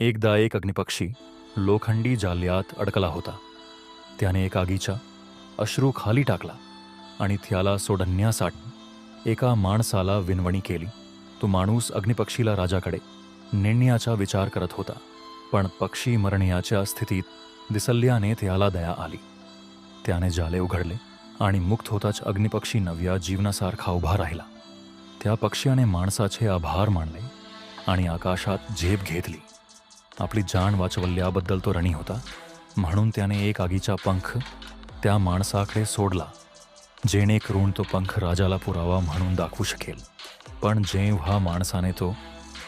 एकदा एक अग्निपक्षी लोखंडी जाल्यात अडकला होता. त्याने एक आगीच्या अश्रू खाली टाकला आणि त्याला सोडण्यासाठी एका माणसाला विनवणी केली. तो माणूस अग्निपक्षीला राजाकडे नेण्याचा विचार करत होता पण पक्षी मरण्याच्या स्थितीत दिसल्याने त्याला दया आली. त्याने जाले उघडले आणि मुक्त होताच अग्निपक्षी नव्या जीवनासारखा उभा राहिला. त्या पक्ष्याने माणसाचे आभार मानले आणि आकाशात झेप घेतली. आपली जाण वाचवल्याबद्दल तो रणी होता. म्हणून त्याने एक आगीचा पंख त्या माणसाकडे सोडला जेणेकरून तो पंख राजाला पुरावा म्हणून दाखवू शकेल. पण जेव्हा माणसाने तो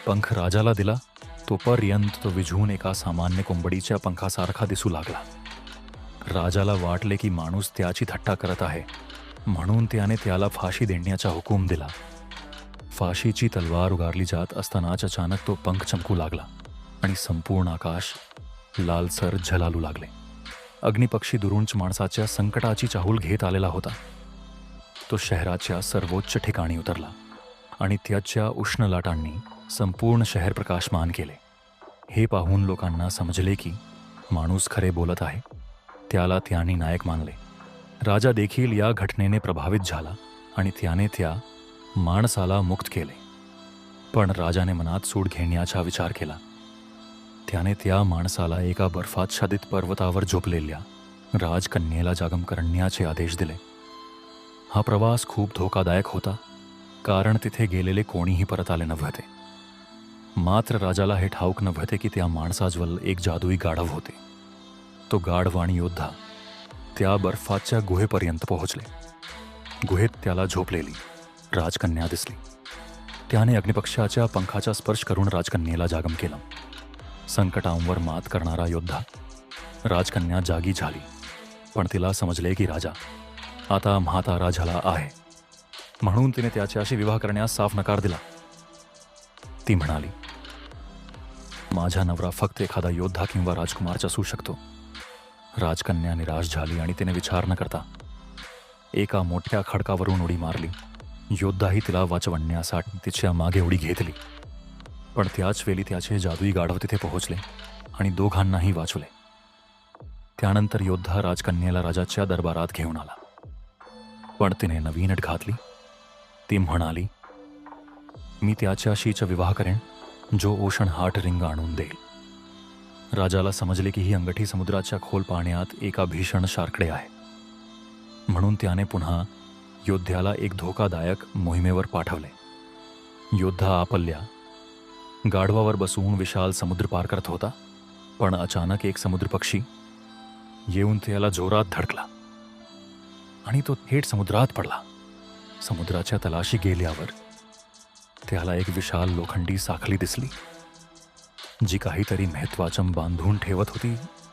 पंख राजाला दिला तोपर्यंत तो विझून एका सामान्य कोंबडीच्या पंखासारखा दिसू लागला. राजाला वाटले की माणूस त्याची थट्टा करत आहे म्हणून त्याने त्याला फाशी देण्याचा हुकूम दिला. फाशीची तलवार उगारली जात असतानाच अचानक तो पंख चमकू लागला. आणि संपूर्ण आकाश लालसर झलालू लागले. अग्निपक्षी दुरुंच माणसाच्या संकटाची चाहूल घेत आलेला होता. तो शहराच्या सर्वोच्च ठिकाणी उतरला आणि त्याच्या उष्ण लाटांनी संपूर्ण शहर प्रकाशमान केले. हे पाहून लोकांना समजले की माणूस खरे बोलत आहे. त्याला त्यांनी नायक मानले. राजा देखील या घटनेने प्रभावित झाला आणि त्याने त्या माणसाला मुक्त केले. पण राजाने मनात सूड घेण्याचा विचार केला. त्याने त्या माणसाला एका बर्फाच्छादित पर्वतावर झोपलेल्या राजकन्येला जागम करण्याचे आदेश दिले. हा प्रवास खूप धोकादायक होता, कारण तिथे गेलेले कोणीही परत आले नव्हते. मात्र राजाला हे ठाऊक नव्हते की त्या माणसाजवळ एक जादुई गाढव होते. तो गाढव आणि योद्धा त्या बर्फाच्या गुहेपर्यंत पोहोचले. गुहेत त्याला झोपलेली राजकन्या दिसली. त्याने अग्निपक्षाच्या पंखाचा स्पर्श करून राजकन्येला जागम केलं. संकटांवर मात करणारा योद्धा. राजकन्या जागी झाली. पण तिला समजले की राजा आता म्हातारा झाला आहे. म्हणून तिने त्याच्याशी विवाह करण्यास साफ नकार दिला. ती म्हणाली माझा नवरा फक्त एखादा योद्धा किंवा राजकुमारच असू शकतो. राजकन्या निराश झाली आणि तिने विचार न करता एका मोठ्या खडकावरून उडी मारली. योद्धाही तिला वाचवण्यासाठी तिच्यामागे उडी घेतली. पण त्याच वेळी त्याचे जादुई गाढव तिथे पोहोचले आणि दोघांनाही वाचवले. त्यानंतर योद्धा राजकन्येला राजाच्या दरबारात घेऊन आला. पण तिने नवीन अट घातली. ती म्हणाली मी त्याच्याशीच विवाह करेन जो ओशन हार्ट रिंग आणून देईल. राजाला समजले की ही अंगठी समुद्राच्या खोल पाण्यात एका भीषण शार्कडे आहे. म्हणून त्याने पुन्हा योद्ध्याला एक धोकादायक मोहिमेवर पाठवले. योद्धा आपल्या गाढवावर बसून विशाल समुद्र पार करत होता पण अचानक एक समुद्र पक्षी येऊन त्याला जोरात धडकला आणि तो थेट समुद्रात पडला. समुद्राच्या तलाशी गेल्यावर त्याला एक विशाल लोखंडी साखली दिसली जी काहीतरी महत्वाचं बांधून ठेवत होती.